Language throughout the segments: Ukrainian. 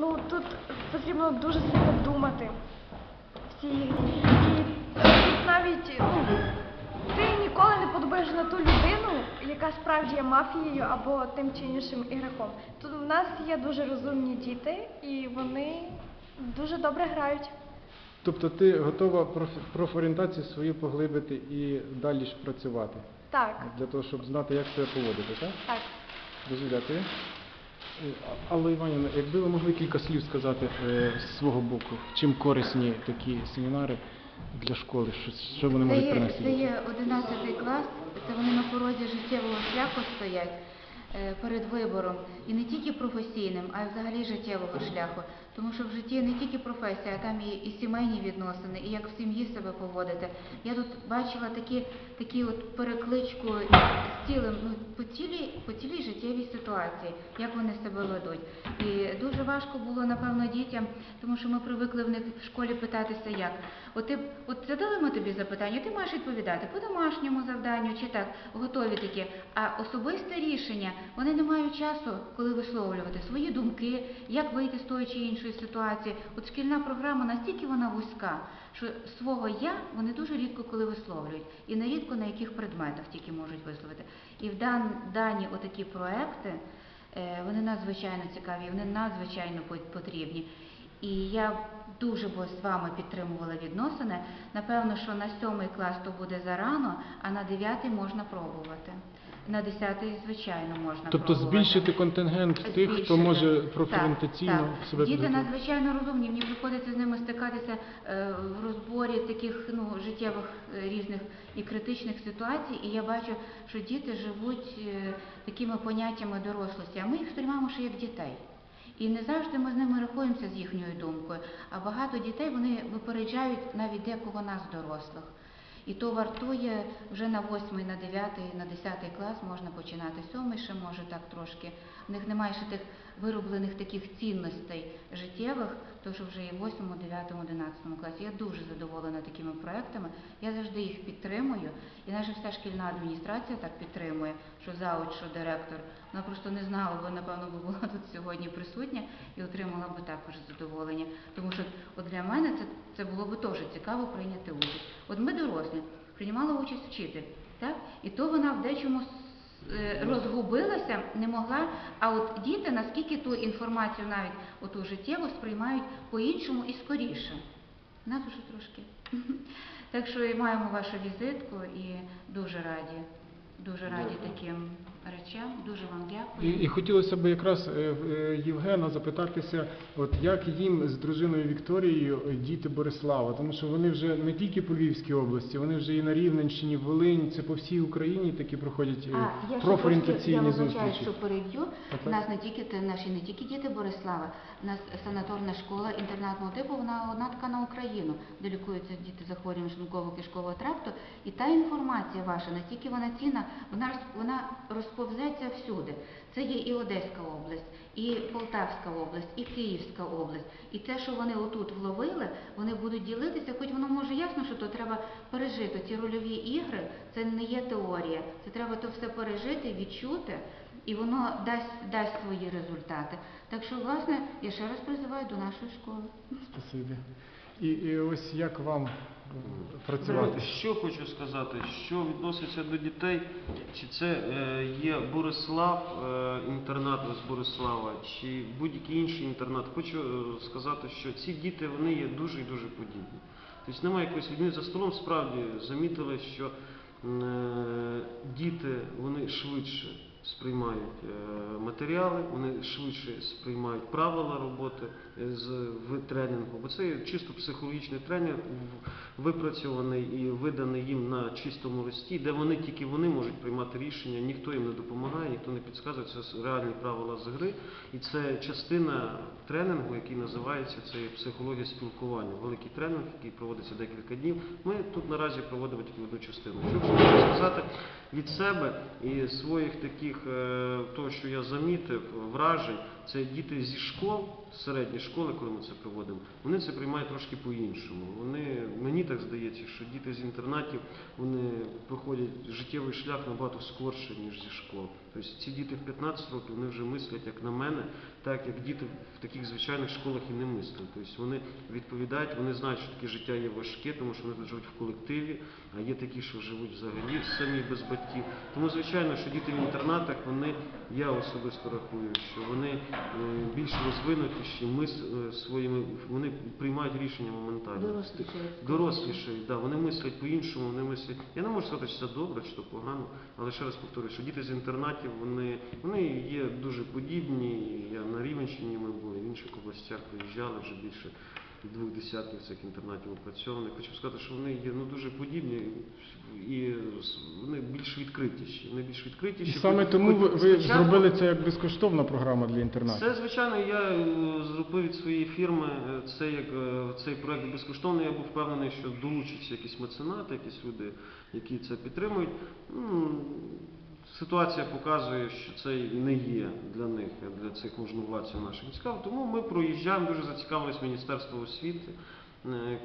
ну тут потрібно дуже сильно думати в цій грі. І тут навіть ну, ти ніколи не подобаєш на ту людину, яка справді є мафією або тим чи іншим ігроком. Тут в нас є дуже розумні діти, і вони дуже добре грають. Тобто ти готова проф- профорієнтацію свою поглибити і далі ж працювати Так, для того, щоб знати, як себе поводити, так? так. А- Алла Іванівна, якби ви могли кілька слів сказати е, з свого боку, чим корисні такі семінари для школи, що, що вони можуть принести? це є 11 клас, це вони на порозі життєвого шляху стоять перед вибором. І не тільки професійним, а й взагалі життєвого шляху. Тому що в житті не тільки професія, а там і, і сімейні відносини, і як в сім'ї себе поводити. Я тут бачила такі, такі от перекличку з цілим, ну, по цілій, по цілій життєвій ситуації, як вони себе ведуть. І дуже важко було, напевно, дітям, тому що ми привикли в них в школі питатися як. От, ти, от задали ми тобі запитання, ти маєш відповідати по домашньому завданню чи так, готові такі. А особисте рішення, вони не мають часу, коли висловлювати свої думки, як вийти з тої чи іншої ситуації. От шкільна програма настільки вона вузька, що свого я вони дуже рідко коли висловлюють, і нерідко на яких предметах тільки можуть висловити. І в дан, дані отакі проекти, е, вони надзвичайно цікаві, вони надзвичайно по- потрібні. І я дуже би з вами підтримувала відносини. Напевно, що на сьомий клас то буде зарано, а на дев'ятий можна пробувати. На десятий, звичайно, можна Тобто пробувати. збільшити контингент тих, хто може Так, профорієнтаційно так. себе Діти підготувати. надзвичайно розумні. Мені приходиться з ними стикатися е, в розборі таких ну, життєвих е, різних і критичних ситуацій, і я бачу, що діти живуть е, такими поняттями дорослості, а ми їх сприймаємо ще як дітей. І не завжди ми з ними рахуємося з їхньою думкою. А багато дітей вони випереджають навіть декого нас, дорослих. І то вартує вже на восьмий, на дев'ятий, на десятий клас можна починати. Сьомий ще може так трошки. В них немає ще тих вироблених таких цінностей життєвих, то що вже і в восьмому, дев'ятому, одинадцятому класі. Я дуже задоволена такими проектами. Я завжди їх підтримую. І наша вся шкільна адміністрація так підтримує, що зауч, що директор. Вона просто не знала, бо напевно була тут сьогодні присутня і отримала би також задоволення. Тому що от для мене це, це було би теж цікаво прийняти участь. От ми дорослі, приймала участь вчитель, так? І то вона в дечому розгубилася, не могла. А от діти, наскільки ту інформацію навіть оту життєву сприймають по-іншому і скоріше. Нас уже трошки. Так що і маємо вашу візитку і дуже раді. Дуже раді таким речам. Дуже вам дякую. і хотілося б якраз е, е, Євгена запитатися, от як їм з дружиною Вікторією е, діти Борислава, тому що вони вже не тільки по Львівській області, вони вже і на Рівненщині, Волині, це по всій Україні такі проходять А, я ще я зустрічі. що переб'ю. У нас не тільки те- наші не тільки діти Борислава, у нас санаторна школа інтернатного типу, вона одна така на Україну, де лікуються діти з захворюванням шлунково-кишкового тракту. І та інформація ваша, настільки вона цінна, вона вона розповзеться всюди. Це є і Одеська область, і Полтавська область, і Київська область. І те, що вони отут вловили, вони будуть ділитися, хоч воно може ясно, що то треба пережити. Ці рольові ігри це не є теорія. Це треба то все пережити, відчути, і воно дасть, дасть свої результати. Так що, власне, я ще раз призиваю до нашої школи. Спасибі. І, і ось як вам працювати? Що хочу сказати, що відноситься до дітей, чи це е, є Борислав, е, інтернат з Борислава, чи будь-який інший інтернат, хочу е, сказати, що ці діти вони є дуже і дуже подібні. Тобто немає якоїсь людини за столом, справді замітили, що діти вони швидше сприймають е, матеріали, вони швидше сприймають правила роботи е, з тренінгу, бо це чисто психологічний тренінг, випрацьований і виданий їм на чистому листі, де вони тільки вони можуть приймати рішення, ніхто їм не допомагає, ніхто не підказує, це реальні правила з гри. І це частина тренінгу, який називається це психологія спілкування. Великий тренінг, який проводиться декілька днів. Ми тут наразі проводимо тільки одну частину. Що хочу сказати від себе і своїх таких, того, що я замітив, вражень, це діти зі школ, середні школи, коли ми це проводимо, вони це приймають трошки по-іншому. Вони, мені так здається, що діти з інтернатів вони проходять життєвий шлях набагато скорше, ніж зі школ. Тобто ці діти в 15 років вони вже мислять, як на мене, так як діти в таких звичайних школах і не мислять. Тобто вони відповідають, вони знають, що таке життя є важке, тому що вони живуть в колективі, а є такі, що живуть взагалі самі без батьків. Тому звичайно, що діти в інтернатах, вони, я особисто рахую, що вони е, більш розвинутіші, ми е, своїми, вони приймають рішення моментально. Дорослішають. Дорослішають, да, вони мислять по-іншому, вони мислять. Я не можу сказати, що це добре, чи це погано, але ще раз повторюю, що діти з інтернатів вони, вони є дуже подібні. Я на Рівенщині ми були, в інших областях приїжджали вже більше двох десятків цих інтернатів опрацьованих. Хочу сказати, що вони є ну дуже подібні і більш відкритіші. Вони більш І саме Хоч- тому ви, хоч ви спочатку- зробили це як безкоштовна програма для інтернатів. це, звичайно, я е, зробив від своєї фірми е, це як е, цей проект безкоштовний. Я був впевнений, що долучаться якісь меценати, якісь люди, які це підтримують. Ну, Ситуація показує, що це не є для них, для цих можновладців наших цікаво. Тому ми проїжджаємо, дуже зацікавились Міністерство освіти,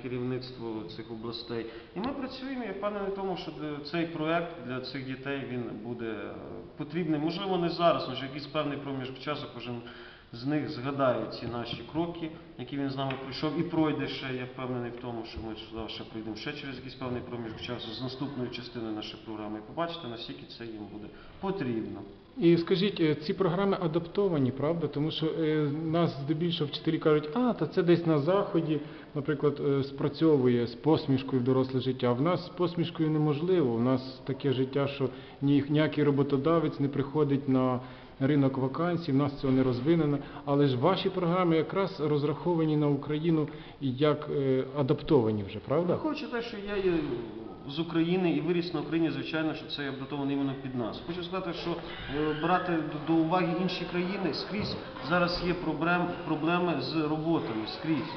керівництво цих областей. І ми працюємо, я впевнений в тому, що цей проект для цих дітей він буде е, потрібний. Можливо, не зараз, може якийсь певний проміжок часу кожен з них згадає ці наші кроки, які він з нами пройшов, і пройде ще. Я впевнений в тому, що ми сюди ще прийдемо ще через якийсь певний проміжок часу з наступною частиною нашої програми. І побачите, наскільки це їм буде потрібно. І скажіть, е, ці програми адаптовані, правда? Тому що е, нас здебільшого вчителі кажуть, а та це десь на заході, наприклад, е, спрацьовує з посмішкою в доросле життя. В нас з посмішкою неможливо. У нас таке життя, що ні, ніякий роботодавець не приходить на ринок вакансій, в нас цього не розвинено. Але ж ваші програми якраз розраховані на Україну і як е, адаптовані вже, правда? Хочу те, що я є з України і виріс на Україні, звичайно, що це адаптовано іменно під нас. Хочу сказати, що е, брати до уваги інші країни скрізь зараз є проблем, проблеми з роботами скрізь.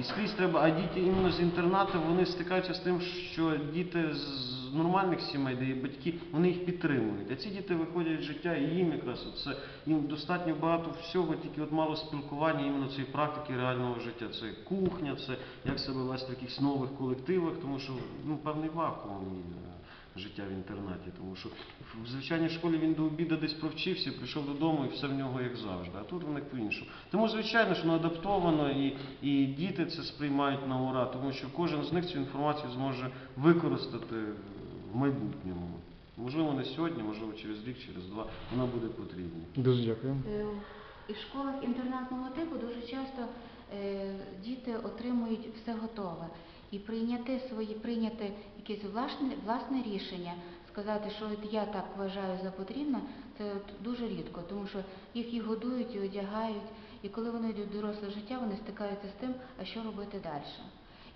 І скрізь треба, а діти іменно з інтернату вони стикаються з тим, що діти з нормальних сімей, де є батьки, вони їх підтримують. А ці діти виходять з життя, і їм якраз це їм достатньо багато всього, тільки от мало спілкування іменно цієї практики реального життя. Це кухня, це як себе вести в якихось нових колективах, тому що ну певний вакуум. Життя в інтернаті, тому що в звичайній школі він до обіду десь провчився, прийшов додому і все в нього як завжди. А тут вони по-іншому. Тому, звичайно, що воно адаптовано і, і діти це сприймають на ура, тому що кожен з них цю інформацію зможе використати в майбутньому. Можливо, не сьогодні, можливо, через рік, через два вона буде потрібна. Дуже дякую. Е, І в школах інтернатного типу дуже часто діти отримують все готове. І прийняти свої, прийняти якесь власне, власне рішення, сказати, що от я так вважаю за потрібне, це от дуже рідко, тому що їх і годують, і одягають, і коли вони йдуть в доросле життя, вони стикаються з тим, а що робити далі.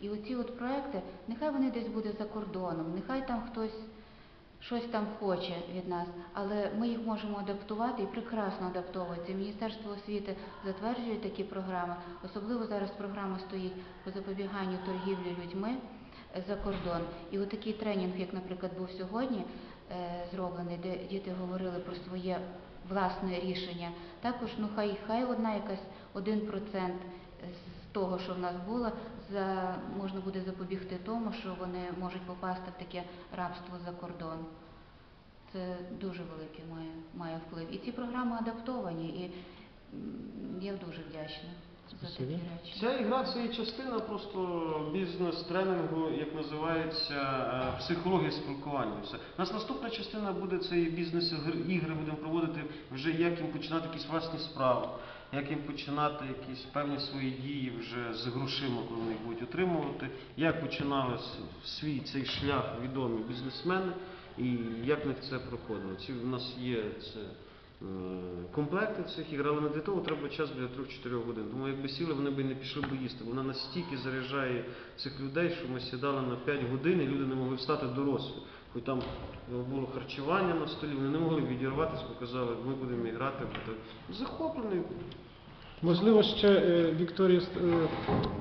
І оці от проекти, нехай вони десь будуть за кордоном, нехай там хтось щось там хоче від нас, але ми їх можемо адаптувати і прекрасно адаптовуються. Міністерство освіти затверджує такі програми. Особливо зараз програма стоїть по запобіганню торгівлі людьми е, за кордон. І от такий тренінг, як, наприклад, був сьогодні е, зроблений, де діти говорили про своє власне рішення. Також ну хай хай одна якась один процент з того, що в нас було, за можна буде запобігти тому, що вони можуть попасти в таке рабство за кордон. Це дуже великий має, має вплив. І ці програми адаптовані, і я дуже вдячна за такі речі. Ця ігра це є частина просто бізнес-тренінгу, як називається е, психологія спілкування. Все. У нас наступна частина буде це і бізнес-ігри, будемо проводити вже як їм починати якісь власні справи, як їм починати якісь певні свої дії вже з грошима, коли вони їх будуть отримувати, як починали свій цей шлях відомі бізнесмени і як в них це проходило. Ці в нас є це. Е, комплекти цих ігр, але не для того треба час біля 3-4 годин. Тому якби сіли, вони б не пішли б їсти. Вона настільки заряджає цих людей, що ми сідали на 5 годин і люди не могли встати дорослі. Хоч там було харчування на столі, вони не могли відірватися, показали, ми будемо грати. Захоплений Можливо, ще е, Вікторія е,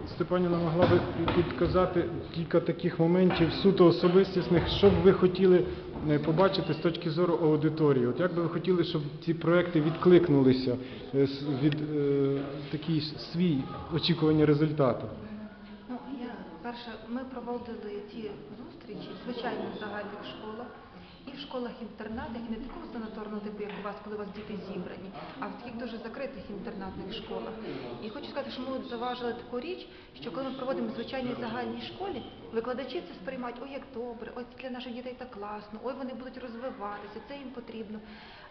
Степанівна могла би підказати кілька таких моментів суто особистісних, що б ви хотіли е, побачити з точки зору аудиторії. От як би ви хотіли, щоб ці проекти відкликнулися від такий свій очікування результату? Ну, я перше, ми проводили ті зустрічі, звичайно, в загальних школах і в школах-інтернатах, і не такого санаторного типу, як у вас, коли у вас діти зібрані, а в таких дуже закритих інтернатних школах. І хочу сказати, що ми заважили таку річ, що коли ми проводимо в звичайній загальній школі, викладачі це сприймають, ой, як добре, це для наших дітей так класно, ой, вони будуть розвиватися, це їм потрібно.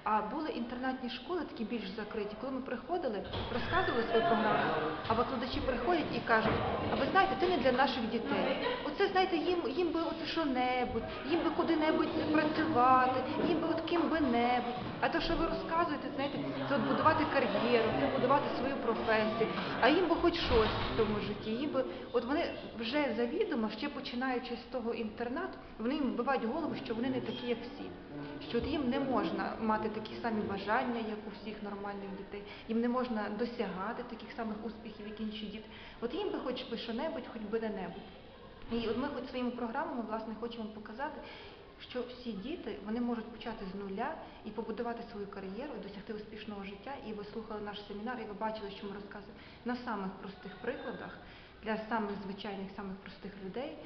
А були інтернатні школи, такі більш закриті. Коли ми приходили, розказували свою програму, а викладачі приходять і кажуть, а ви знаєте, це не для наших дітей. Оце, знаєте, їм, їм би оце що-небудь, їм би куди-небудь працювати, їм би от ким би небудь. А то, що ви розказуєте, знаєте, це от будувати кар'єру, це будувати свою професію, а їм би хоч щось в цьому житті. Їм би, от вони вже завідомо, ще починаючи з того інтернату, вони їм вбивають голову, що вони не такі, як всі. Що от їм не можна мати такі самі бажання, як у всіх нормальних дітей, їм не можна досягати таких самих успіхів, як інші діти. От їм би хоч би що-небудь, хоч би де-небудь. І от ми хоч своїми програмами власне хочемо показати, що всі діти вони можуть почати з нуля і побудувати свою кар'єру, і досягти успішного життя. І ви слухали наш семінар, і ви бачили, що ми розказуємо на самих простих прикладах для самих звичайних, самих простих людей,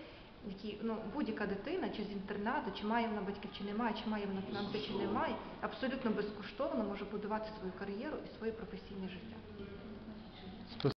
які ну будь-яка дитина, чи з інтернату, чи має вона батьків, чи немає, чи має вона фінанси, чи немає, абсолютно безкоштовно може будувати свою кар'єру і своє професійне життя.